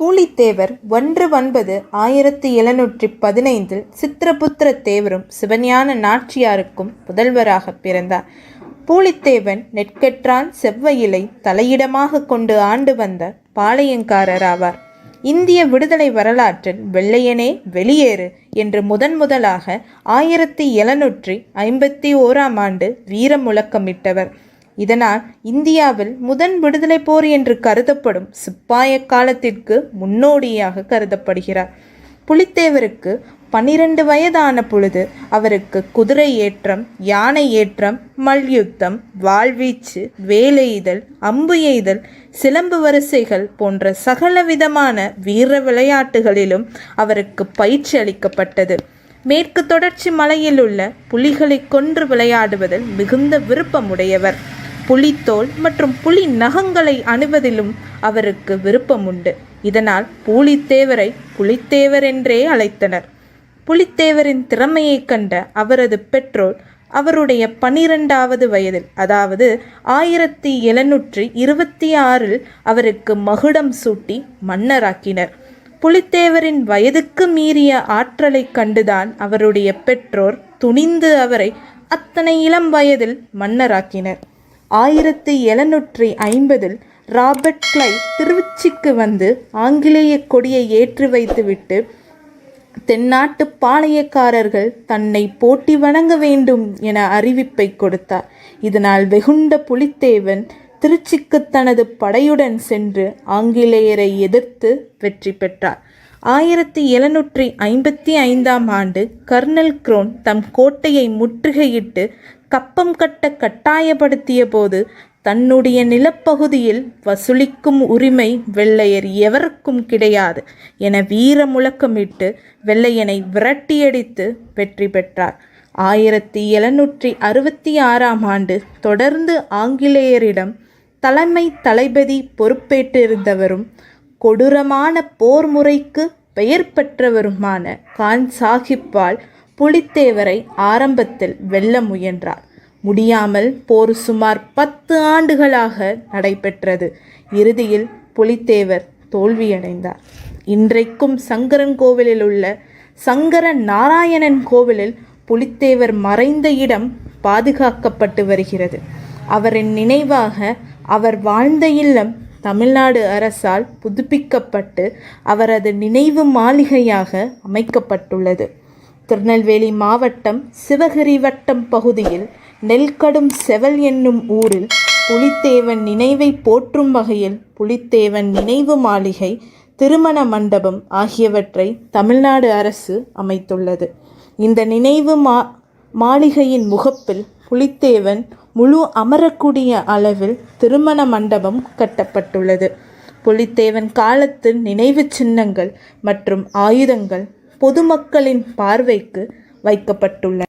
பூலித்தேவர் ஒன்று ஒன்பது ஆயிரத்தி எழுநூற்றி பதினைந்தில் சித்திரபுத்திர தேவரும் சிவஞான நாச்சியாருக்கும் புதல்வராக பிறந்தார். பூலித்தேவன் நெற்கெற்றான் செவ்வையிலை தலையிடமாக கொண்டு ஆண்டு வந்த பாளையங்காரர் ஆவார் இந்திய விடுதலை வரலாற்றில் வெள்ளையனே வெளியேறு என்று முதன் முதலாக ஆயிரத்தி எழுநூற்றி ஐம்பத்தி ஓராம் ஆண்டு வீர முழக்கமிட்டவர் இதனால் இந்தியாவில் முதன் விடுதலை போர் என்று கருதப்படும் சிப்பாய காலத்திற்கு முன்னோடியாக கருதப்படுகிறார். புலித்தேவருக்கு பன்னிரண்டு வயதான பொழுது அவருக்கு குதிரை ஏற்றம் யானை ஏற்றம் மல்யுத்தம் வாழ்வீச்சு வேலெய்தல் அம்பு எய்தல் சிலம்பு வரிசைகள் போன்ற சகல விதமான வீர விளையாட்டுகளிலும் அவருக்கு பயிற்சி அளிக்கப்பட்டது. மேற்கு தொடர்ச்சி மலையில் உள்ள புலிகளை கொன்று விளையாடுவதில் மிகுந்த விருப்பமுடையவர். புலித்தோல் மற்றும் புலி நகங்களை அணிவதிலும் அவருக்கு விருப்பமுண்டு. இதனால் பூலித்தேவரை புலித்தேவர் என்றே அழைத்தனர். புலித்தேவரின் திறமையைக் கண்ட அவரது பெற்றோர் அவருடைய பனிரெண்டாவது வயதில் அதாவது ஆயிரத்தி எழுநூற்றி இருபத்தி ஆறில் அவருக்கு மகுடம் சூட்டி மன்னராக்கினர். புலித்தேவரின் வயதுக்கு மீறிய ஆற்றலைக் கண்டுதான் அவருடைய பெற்றோர் துணிந்து அவரை அத்தனை இளம் வயதில் மன்னராக்கினர். ஆயிரத்தி எழுநூற்றி ஐம்பதில் ராபர்ட் கிளை திருச்சிக்கு வந்து ஆங்கிலேய கொடியை ஏற்றி வைத்துவிட்டு தென்னாட்டு பாளையக்காரர்கள் தன்னை போட்டி வணங்க வேண்டும் என அறிவிப்பை கொடுத்தார். இதனால் வெகுண்ட புலித்தேவன் திருச்சிக்கு தனது படையுடன் சென்று ஆங்கிலேயரை எதிர்த்து வெற்றி பெற்றார். ஆயிரத்தி எழுநூற்றி ஐம்பத்தி ஐந்தாம் ஆண்டு கர்னல் குரோன் தம் கோட்டையை முற்றுகையிட்டு கப்பம் கட்ட கட்டாயப்படுத்திய போது தன்னுடைய நிலப்பகுதியில் வசூலிக்கும் உரிமை வெள்ளையர் எவருக்கும் கிடையாது என வீர முழக்கமிட்டு வெள்ளையனை விரட்டியடித்து வெற்றி பெற்றார். ஆயிரத்தி எழுநூற்றி அறுபத்தி ஆறாம் ஆண்டு தொடர்ந்து ஆங்கிலேயரிடம் தலைமை தளபதி பொறுப்பேற்றிருந்தவரும் கொடூரமான போர் முறைக்கு பெயர் பெற்றவருமான கான் சாஹிப்பால் புலித்தேவரை ஆரம்பத்தில் வெல்ல முயன்றார். முடியாமல் போர் சுமார் பத்து ஆண்டுகளாக நடைபெற்றது. இறுதியில் புலித்தேவர் தோல்வியடைந்தார். இன்றைக்கும் சங்கரன் கோவிலில் உள்ள சங்கர நாராயணன் கோவிலில் புலித்தேவர் மறைந்த இடம் பாதுகாக்கப்பட்டு வருகிறது. அவரின் நினைவாக அவர் வாழ்ந்த இல்லம் தமிழ்நாடு அரசால் புதுப்பிக்கப்பட்டு அவரது நினைவு மாளிகையாக அமைக்கப்பட்டுள்ளது. திருநெல்வேலி மாவட்டம் சிவகிரி வட்டம் பகுதியில் நெல்கடும் செவல் என்னும் ஊரில் புலித்தேவன் நினைவை போற்றும் வகையில் புலித்தேவன் நினைவு மாளிகை திருமண மண்டபம் ஆகியவற்றை தமிழ்நாடு அரசு அமைத்துள்ளது. இந்த நினைவு மா மாளிகையின் முகப்பில் புலித்தேவன் முழு அமரக்கூடிய அளவில் திருமண மண்டபம் கட்டப்பட்டுள்ளது. புலித்தேவன் காலத்து நினைவு சின்னங்கள் மற்றும் ஆயுதங்கள் பொதுமக்களின் பார்வைக்கு வைக்கப்பட்டுள்ளன.